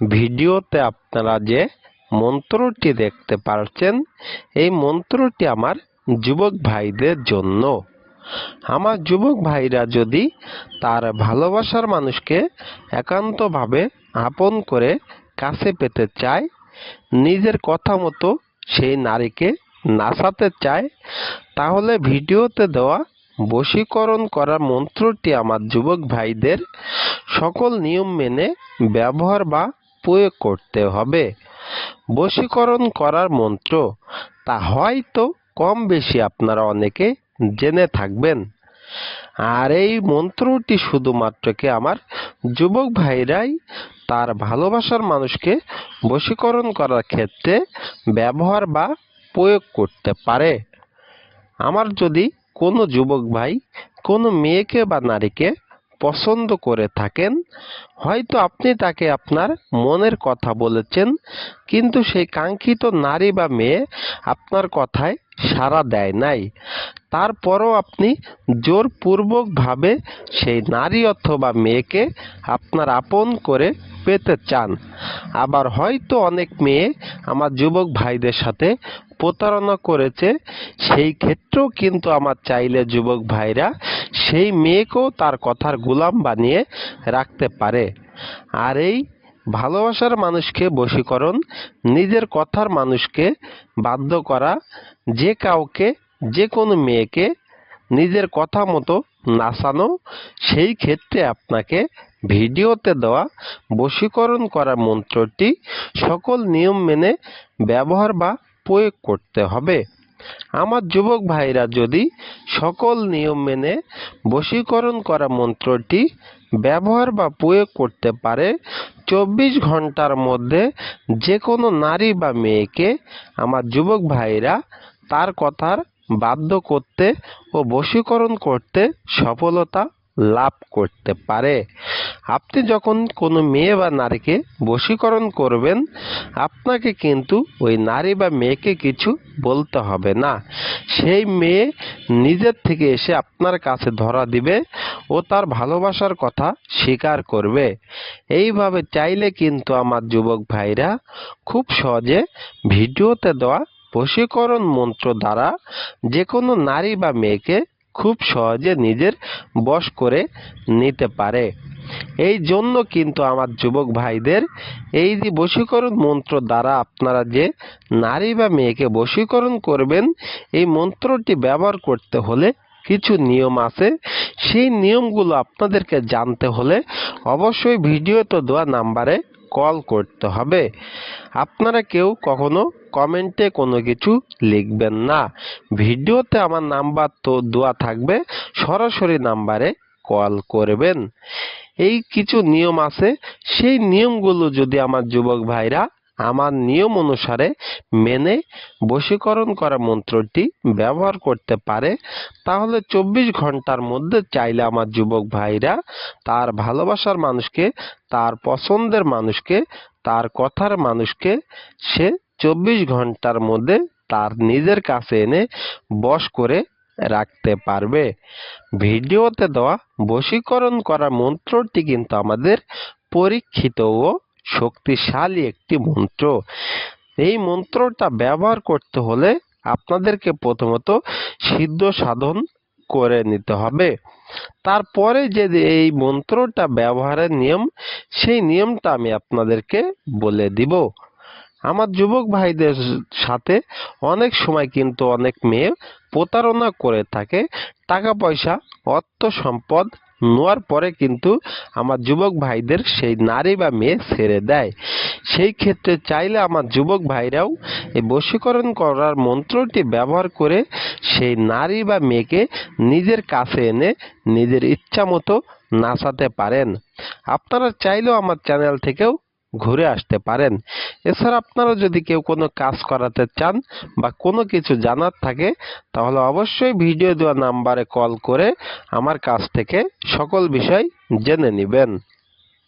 ভিডিওতে আপনারা যে মন্ত্রটি দেখতে পাচ্ছেন এই মন্ত্রটি আমার যুবক ভাইদের জন্য। আমার যুবক ভাইরা যদি তার ভালোবাসার মানুষকে একান্তভাবে আপন করে কাছে পেতে চায়, নিজের কথা মতো সেই নারীকে নাচাতে চায়, তাহলে ভিডিওতে দেওয়া বশীকরণ করার মন্ত্রটি আমার যুবক ভাইদের সকল নিয়ম মেনে, ব্যবহার বা প্রয়োগ করতে হবে। বশীকরণ করার মন্ত্র, তা হয়তো কম বেশি আপনারা অনেকে জেনে থাকবেন। আর এই মন্ত্রটি শুধুমাত্র কি আমার যুবক ভাইরাই তার ভালোবাসার মানুষকে বশীকরণ করার ক্ষেত্রে ব্যবহার বা প্রয়োগ করতে পারে? আমার যদি কোনো যুবক ভাই, কোনো মেয়েকে বা নারীকে পছন্দ করে থাকেন, হয়তো আপনি তাকে আপনার মনের কথা বলেছেন, কিন্তু সেই কাঙ্ক্ষিত নারী বা মেয়ে আপনার কথায় সাড়া দেয় নাই। তারপরও আপনি জোরপূর্বকভাবে সেই নারী অথবা মেয়েকে আপনার আপন করে পেতে চান। আবার হয়তো অনেক মেয়ে আমার যুবক ভাইদের সাথে প্রতারণা করেছে, সেই ক্ষেত্রেও কিন্তু আমার চাইলে যুবক ভাইরা সেই মেয়েকেও তার কথার গোলাম বানিয়ে রাখতে পারে। আর এই ভালোবাসার মানুষকে বশীকরণ, নিজের কথার মানুষকে বাধ্য করা, যে কাউকে, যে কোনো মেয়েকে নিজের কথা মতো নাচানো, সেই ক্ষেত্রে আপনাকে ভিডিওতে দেওয়া বশীকরণ করা মন্ত্রটি সকল নিয়ম মেনে ব্যবহার বা প্রয়োগ করতে হবে। আমার যুবক ভাইরা যদি সকল নিয়ম মেনে বশীকরণ করা মন্ত্রটি ব্যবহার বা প্রয়োগ করতে পারে, চব্বিশ ঘণ্টার মধ্যে যে কোনো নারী বা মেয়েকে আমার যুবক ভাইরা তার কথার বাধ্য করতে ও বশীকরণ করতে সফলতা লাভ করতে পারে। আপনি যখন কোনো মেয়ে বা নারীকে বশীকরণ করবেন, আপনাকে কিন্তু ওই নারী বা মেয়েকে কিছু বলতে হবে না। সেই মেয়ে নিজের থেকে এসে আপনার কাছে ধরা দিবে ও তার ভালোবাসার কথা স্বীকার করবে। এইভাবে চাইলে কিন্তু আমার যুবক ভাইরা খুব সহজে ভিডিওতে দেওয়া বশীকরণ মন্ত্র দ্বারা যে কোনো নারী বা মেয়েকে খুব সহজে নিজের বশ করে নিতে পারে। এই জন্য কিন্তু আমার যুবক ভাইদের এই যে বশীকরণ মন্ত্র দ্বারা আপনারা যে নারী বা মেয়েকে বশীকরণ করবেন, এই মন্ত্রটি ব্যবহার করতে হলে কিছু নিয়ম আছে। সেই নিয়মগুলো আপনাদেরকে জানতে হলে অবশ্যই ভিডিও তো দেওয়া নাম্বারে কল করতে হবে। আপনারা কেউ কখনো কমেন্টে কোনো কিছু লিখবেন না। ভিডিওতে আমার নাম্বার তো দেওয়া থাকবে, সরাসরি নাম্বারে কল করবেন। এই কিছু নিয়ম আছে, সেই নিয়মগুলো যদি আমার যুবক ভাইরা আমার নিয়ম অনুসারে মেনে বশীকরণ করা মন্ত্রটি ব্যবহার করতে পারে। তাহলে চব্বিশ ঘণ্টার মধ্যে চাইলে আমার যুবক ভাইরা তার ভালোবাসার মানুষকে, তার পছন্দের মানুষকে, তার কথার মানুষকে সে চব্বিশ ঘণ্টার মধ্যে তার নিজের কাছে এনে বশ করে রাখতে পারবে। ভিডিওতে দেওয়া বশীকরণ করা মন্ত্রটি কিন্তু আমাদের পরীক্ষিত ও শক্তিশালী একটি মন্ত্র। এই মন্ত্রটা ব্যবহার করতে হলে আপনাদেরকে প্রথমত সিদ্ধ সাধন করে নিতে হবে। তারপরে যে এই মন্ত্রটা ব্যবহারের নিয়ম, সেই নিয়মটা আমি আপনাদেরকে বলে দিব। আমার যুবক ভাইদের সাথে অনেক সময় কিন্তু অনেক মেয়ে প্রতারণা করে থাকে। টাকা পয়সা, অর্থ সম্পদ নেওয়ার পরে কিন্তু আমার যুবক ভাইদের সেই নারী বা মেয়ে ছেড়ে দেয়। সেই ক্ষেত্রে চাইলে আমার যুবক ভাইরাও এই বশীকরণ করার মন্ত্রটি ব্যবহার করে সেই নারী বা মেয়েকে নিজের কাছে এনে নিজের ইচ্ছা মতো নাচাতে পারেন। আপনারা চাইলেও আমার চ্যানেল থেকেও ঘুরে আসতে পারেন। এছাড়া আপনারা যদি কেউ কোনো কাজ করাতে চান বা কোনো কিছু জানার থাকে, তাহলে অবশ্যই ভিডিও দেওয়া নাম্বারে কল করে আমার কাছ থেকে সকল বিষয় জেনে নেবেন।